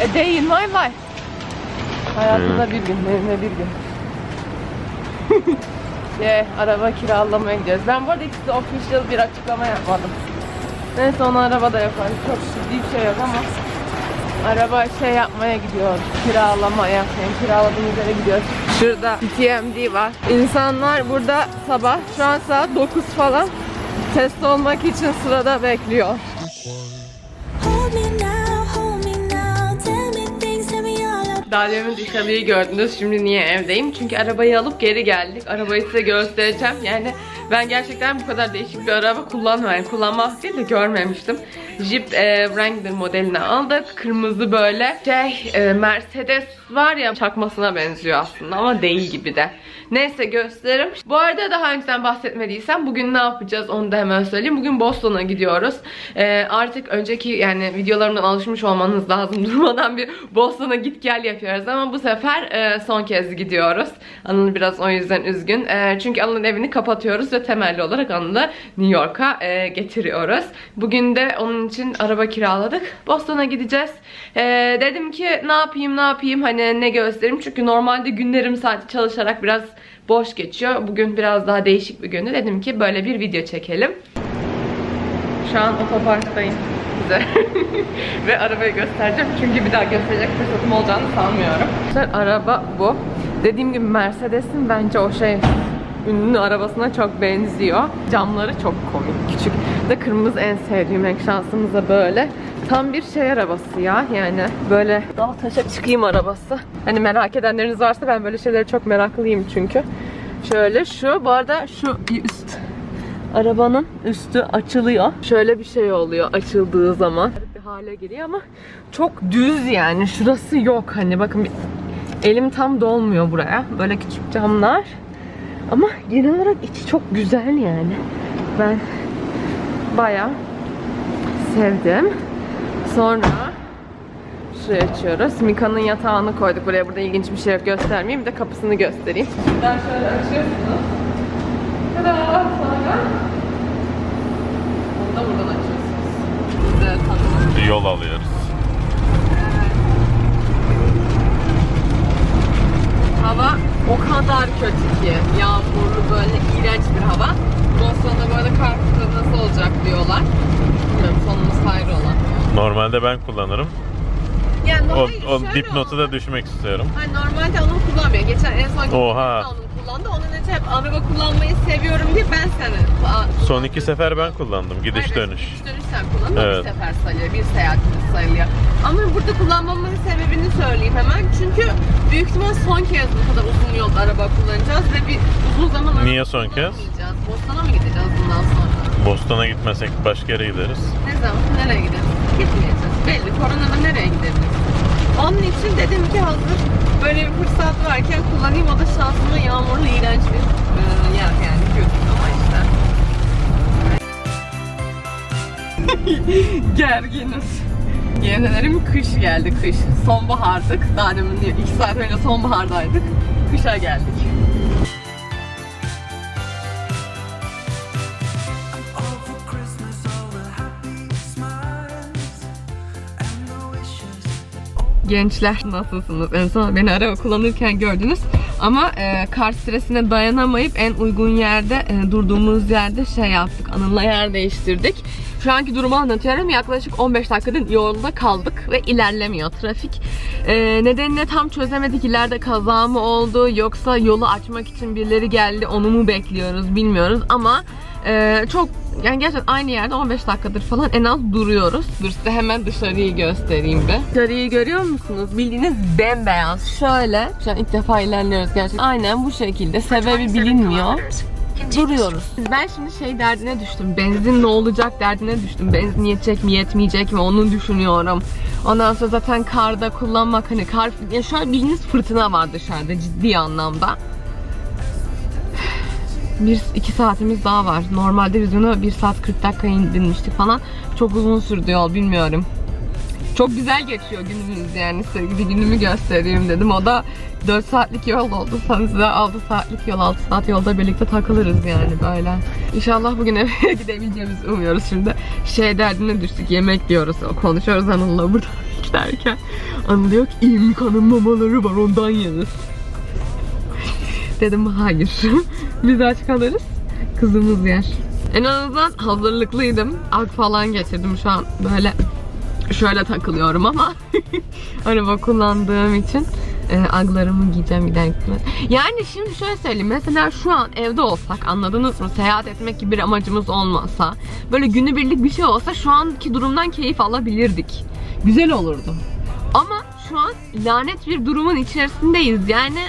E değil vay vay. Hayatında bir gün, evine bir gün. şey, araba kiralamaya gidiyoruz. Ben bu arada hiç official bir açıklama yapmadım. Neyse onu arabada yaparız. Çok ciddi bir şey yok ama araba şey yapmaya gidiyoruz. Kiralamaya. Yani kiraladığımız yere gidiyoruz. Şurada TMD var. İnsanlar burada sabah şu an saat 9 falan test olmak için sırada bekliyor. Daha demin gördünüz. Şimdi niye evdeyim? Çünkü arabayı alıp geri geldik. Arabayı size göstereceğim. Yani ben gerçekten bu kadar değişik bir araba kullanmıyorum. Yani kullanmak değil de görmemiştim. Jeep e, Wrangler modelini aldık. Kırmızı böyle şey e, Mercedes var ya çakmasına benziyor aslında ama değil gibi de. Neyse gösteririm. Bu arada daha önceden bahsetmediysem bugün ne yapacağız onu da hemen söyleyeyim. Bugün Boston'a gidiyoruz. Ee, artık önceki yani videolarımdan alışmış olmanız lazım. Durmadan bir Boston'a git gel yapıyoruz ama bu sefer e, son kez gidiyoruz. Anıl biraz o yüzden üzgün. E, çünkü Anıl'ın evini kapatıyoruz ve temelli olarak Anıl'ı New York'a e, getiriyoruz. Bugün de onun için araba kiraladık. Boston'a gideceğiz. E, dedim ki ne yapayım ne yapayım hani ne göstereyim. Çünkü normalde günlerim sadece çalışarak biraz boş geçiyor. Bugün biraz daha değişik bir gündü. Dedim ki böyle bir video çekelim. Şu an otoparktayım size. Ve arabayı göstereceğim. Çünkü bir daha gösterecek fırsatım olacağını sanmıyorum. Güzel araba bu. Dediğim gibi Mercedes'in bence o şey ünlü arabasına çok benziyor. Camları çok komik, küçük. De kırmızı en sevdiğim renk şansımız da böyle. Tam bir şey arabası ya yani böyle dal taşa çıkayım arabası. Hani merak edenleriniz varsa ben böyle şeylere çok meraklıyım çünkü. Şöyle şu bu arada şu üst arabanın üstü açılıyor. Şöyle bir şey oluyor açıldığı zaman. Bir hale geliyor ama çok düz yani. Şurası yok hani bakın elim tam dolmuyor buraya. Böyle küçük camlar. Ama genel olarak içi çok güzel yani. Ben bayağı sevdim. Sonra şuraya açıyoruz. Mika'nın yatağını koyduk buraya. Burada ilginç bir şey yok göstermeyeyim. Bir de kapısını göstereyim. Şuradan şöyle açıyorsunuz. Tada! Sonra bunu da buradan açıyorsunuz. Güzel tatlı. Bir yol alıyoruz. Hava o kadar kötü ki. Yağmurlu böyle iğrenç bir hava. Boston'da böyle kar fırtınası olacak diyorlar. Bilmiyorum sonumuz hayır olan. Normalde ben kullanırım. Yani O, normalde o şöyle dipnotu da düşmek istiyorum. Hani normalde Anıl kullanmıyor. Geçen en son Oha. Anıl kullandı. Onun önce hep araba kullanmayı seviyorum diye ben seni Son iki sefer ben kullandım. Gidiş Aynen, dönüş. Gidiş dönüş sen kullandın. Evet. Bir sefer sayılıyor. Bir seyahatimiz sayılıyor. Ama burada kullanmamın sebebini söyleyeyim hemen. Çünkü büyük ihtimal son kez bu kadar uzun yolda araba kullanacağız ve bir uzun zaman araba Niye son kez? kullanmayacağız. Boston'a mı gideceğiz bundan sonra? Boston'a gitmesek başka yere gideriz. Ne zaman? Nereye gideriz? Koronada nereye gideriz? Onun için dedim ki hazır böyle bir fırsat varken kullanayım. O da şansıma yağmurlu iğrenç bir e, yer yani kötü ama işte. Gerginiz. Yemin ederim kış geldi kış. Sonbahardık. Daha demin diyor, iki saat önce sonbahardaydık. Kışa geldik. Gençler nasılsınız? En son beni araba kullanırken gördünüz. Ama e, kar stresine dayanamayıp en uygun yerde e, durduğumuz yerde şey yaptık. Anıl'la yer değiştirdik. Şu anki durumu anlatıyorum. Yaklaşık 15 dakikadır yolda kaldık ve ilerlemiyor trafik. E, nedenini tam çözemedik. İleride kaza mı oldu yoksa yolu açmak için birileri geldi onu mu bekliyoruz bilmiyoruz ama e, çok yani gerçekten aynı yerde 15 dakikadır falan en az duruyoruz. Dur size hemen dışarıyı göstereyim bir. Dışarıyı görüyor musunuz? Bildiğiniz bembeyaz. Şöyle. Şu an ilk defa ilerliyoruz gerçekten. Aynen bu şekilde. Sebebi bilinmiyor. Duruyoruz. Ben şimdi şey derdine düştüm. Benzin ne olacak derdine düştüm. Benzin yetecek mi yetmeyecek mi onu düşünüyorum. Ondan sonra zaten karda kullanmak hani kar... Ya an bildiğiniz fırtına var dışarıda ciddi anlamda. Bir iki saatimiz daha var. Normalde biz bunu 1 saat 40 dakika indirmiştik falan. Çok uzun sürdü yol bilmiyorum. Çok güzel geçiyor günümüz yani bir günümü göstereyim dedim. O da 4 saatlik yol oldu. Size 6 saatlik yol, 6 saat yolda birlikte takılırız yani böyle. İnşallah bugün eve gidebileceğimizi umuyoruz şimdi. Şey derdine düştük yemek diyoruz. Konuşuyoruz Anıl'la burada giderken. Anıl diyor ki İmkan'ın mamaları var ondan yeriz. Dedim hayır. Biz aç kalırız. Kızımız yer. En azından hazırlıklıydım. Ak falan getirdim şu an böyle şöyle takılıyorum ama araba kullandığım için e, aglarımı giyeceğim giderken. Yani şimdi şöyle söyleyeyim. Mesela şu an evde olsak anladınız mı? Seyahat etmek gibi bir amacımız olmasa böyle günübirlik bir şey olsa şu anki durumdan keyif alabilirdik. Güzel olurdu. Ama şu an lanet bir durumun içerisindeyiz. Yani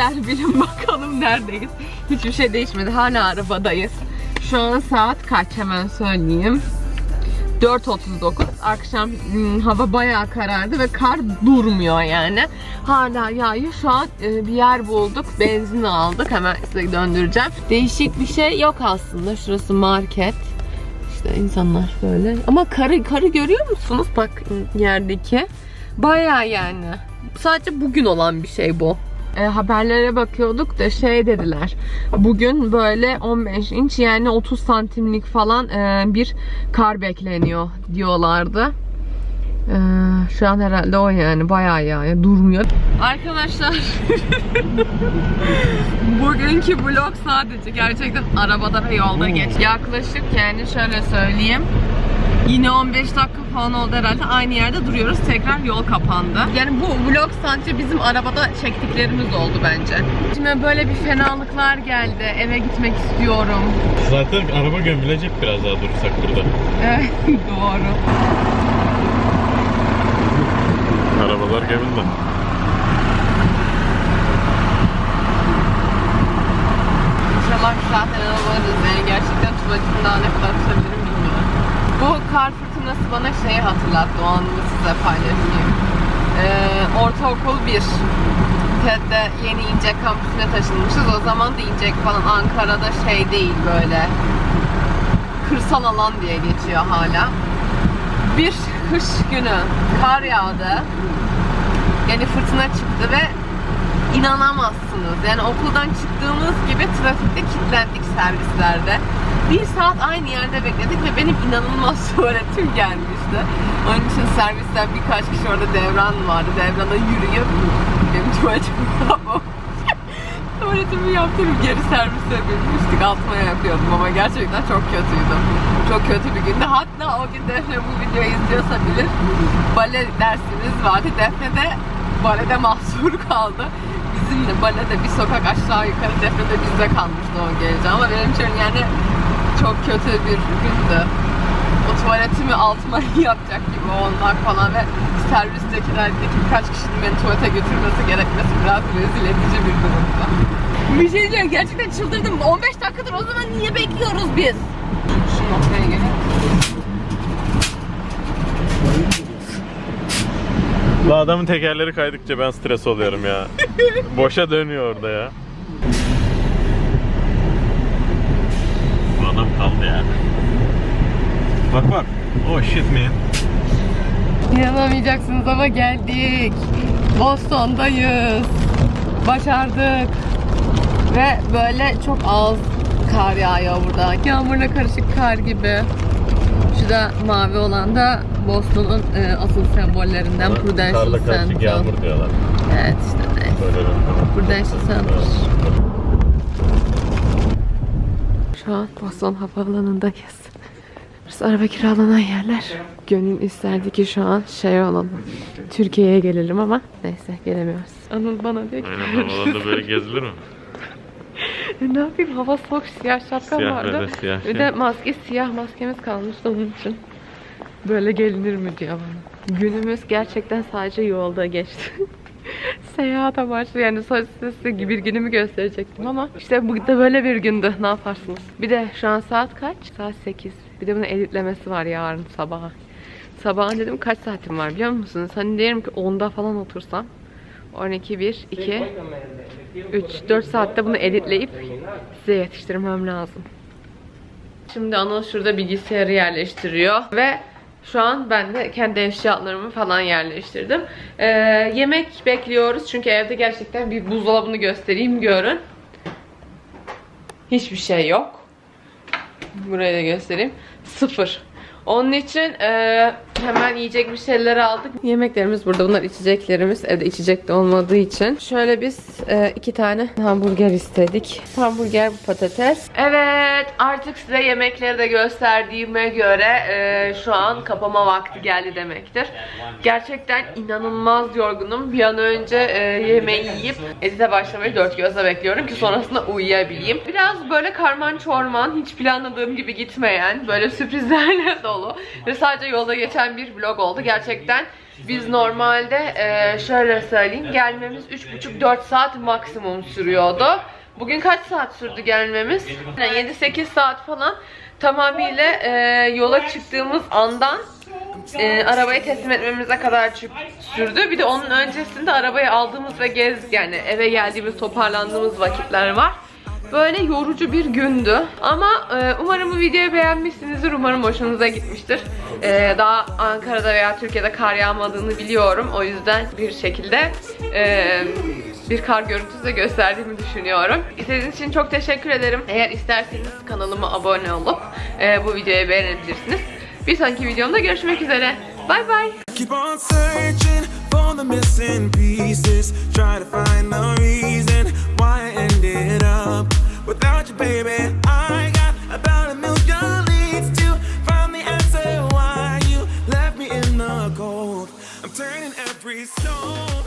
işler bilin bakalım neredeyiz. Hiçbir şey değişmedi. Hala arabadayız. Şu an saat kaç hemen söyleyeyim. 4.39 akşam hmm, hava bayağı karardı ve kar durmuyor yani. Hala yağıyor. Şu an e, bir yer bulduk. Benzin aldık. Hemen size döndüreceğim. Değişik bir şey yok aslında. Şurası market. İşte insanlar böyle. Ama karı karı görüyor musunuz? Bak yerdeki. Bayağı yani. Sadece bugün olan bir şey bu. E, haberlere bakıyorduk da şey dediler. Bugün böyle 15 inç yani 30 santimlik falan e, bir kar bekleniyor diyorlardı. E, şu an herhalde o yani bayağı yani durmuyor. Arkadaşlar bugünkü vlog sadece gerçekten arabada ve yolda geç. Yaklaşık yani şöyle söyleyeyim. Yine 15 dakika falan oldu herhalde. Aynı yerde duruyoruz. Tekrar yol kapandı. Yani bu vlog sadece bizim arabada çektiklerimiz oldu bence. Şimdi böyle bir fenalıklar geldi. Eve gitmek istiyorum. Zaten araba gömülecek biraz daha durursak burada. Evet doğru. Arabalar gömüldü. İnşallah bir zaten alırız. Yani gerçekten tuvaletim daha ne kadar bilmiyorum. Bu kar fırtınası bana şeyi hatırlattı. O anımı size paylaşayım. Ee, ortaokul 1. TED'de yeni İncek kampüsüne taşınmışız. O zaman da İncek falan Ankara'da şey değil böyle. Kırsal alan diye geçiyor hala. Bir kış günü kar yağdı. Yani fırtına çıktı ve inanamazsınız. Yani okuldan çıktığımız gibi trafikte kilitlendik servislerde. Bir saat aynı yerde bekledik ve benim inanılmaz tuvaletim gelmişti. Onun için servisten birkaç kişi orada devran vardı. Devrana yürüyüp benim tuvaletimi yapmamış. Tuvaletimi yaptırıp geri servise binmiştik. Altıma yapıyordum ama gerçekten çok kötüydü. Çok kötü bir gündü. Hatta o gün Defne bu videoyu izliyorsa bilir. Bale dersimiz vardı. Defne de balede mahsur kaldı. Bizimle balede bir sokak aşağı yukarı Defne de bizde kalmıştı o gece. Ama benim için yani çok kötü bir gündü. O tuvaletimi altıma yapacak gibi olmak falan ve servisteki birkaç kişinin beni tuvalete götürmesi gerekmesi biraz rezil edici bir durumdu. Bir şey diyeceğim gerçekten çıldırdım. 15 dakikadır o zaman niye bekliyoruz biz? Şu noktaya gelin. Bu adamın tekerleri kaydıkça ben stres oluyorum ya. Boşa dönüyor orada ya. Adam kaldı yani. Bak bak. Oh shit man. İnanamayacaksınız ama geldik. Boston'dayız. Başardık. Ve böyle çok az kar yağıyor burada. Yağmurla karışık kar gibi. Şu da mavi olan da Boston'un e, asıl sembollerinden Prudential Karla karışık yağmur diyorlar. Evet işte neyse. Böyle Prudential Center. Şu an Boston Havaalanı'ndayız. Burası araba kiralanan yerler. Gönül isterdi ki şu an şey olalım. Türkiye'ye gelelim ama neyse gelemiyoruz. Anıl bana diyor ki Aynen havalarında böyle gezilir mi? ne yapayım hava soğuk siyah şapkam Siyah vardı. ve de siyah Bir şey. de maske siyah maskemiz kalmıştı onun için. Böyle gelinir mi diyor bana. Günümüz gerçekten sadece yolda geçti. Seyahat amaçlı yani saç size gibi bir günümü gösterecektim ama işte bu da böyle bir gündü. Ne yaparsınız? Bir de şu an saat kaç? Saat 8. Bir de bunun editlemesi var yarın sabah. Sabahın dedim kaç saatim var biliyor musunuz? Hani diyelim ki 10'da falan otursam 12, 1, 2, 3, 4 saatte bunu editleyip size yetiştirmem lazım. Şimdi Anıl şurada bilgisayarı yerleştiriyor ve şu an ben de kendi eşyalarımı falan yerleştirdim. Ee, yemek bekliyoruz çünkü evde gerçekten bir buzdolabını göstereyim görün. Hiçbir şey yok. Burayı da göstereyim. Sıfır. Onun için e, hemen yiyecek bir şeyler aldık. Yemeklerimiz burada. Bunlar içeceklerimiz. Evde içecek de olmadığı için. Şöyle biz e, iki tane hamburger istedik. Hamburger, bu patates. Evet artık size yemekleri de gösterdiğime göre e, şu an kapama vakti geldi demektir. Gerçekten inanılmaz yorgunum. Bir an önce e, yemeği yiyip edite başlamayı dört gözle bekliyorum ki sonrasında uyuyabileyim. Biraz böyle karman çorman, hiç planladığım gibi gitmeyen, böyle sürprizlerle dolu ve sadece yolda geçen bir vlog oldu. Gerçekten biz normalde e, şöyle söyleyeyim gelmemiz 3,5-4 saat maksimum sürüyordu. Bugün kaç saat sürdü gelmemiz? Yani 7-8 saat falan tamamıyla e, yola çıktığımız andan e, arabayı teslim etmemize kadar sürdü. Bir de onun öncesinde arabayı aldığımız ve gezdik yani eve geldiğimiz toparlandığımız vakitler var. Böyle yorucu bir gündü. Ama e, umarım bu videoyu beğenmişsinizdir. Umarım hoşunuza gitmiştir. E, daha Ankara'da veya Türkiye'de kar yağmadığını biliyorum. O yüzden bir şekilde e, bir kar görüntüsü de gösterdiğimi düşünüyorum. İzlediğiniz için çok teşekkür ederim. Eğer isterseniz kanalıma abone olup e, bu videoyu beğenebilirsiniz. Bir sonraki videomda görüşmek üzere. On searching for the missing pieces. Try to find the reason why I ended up without you, baby. I got about a million leads to find the answer why you left me in the cold. I'm turning every stone.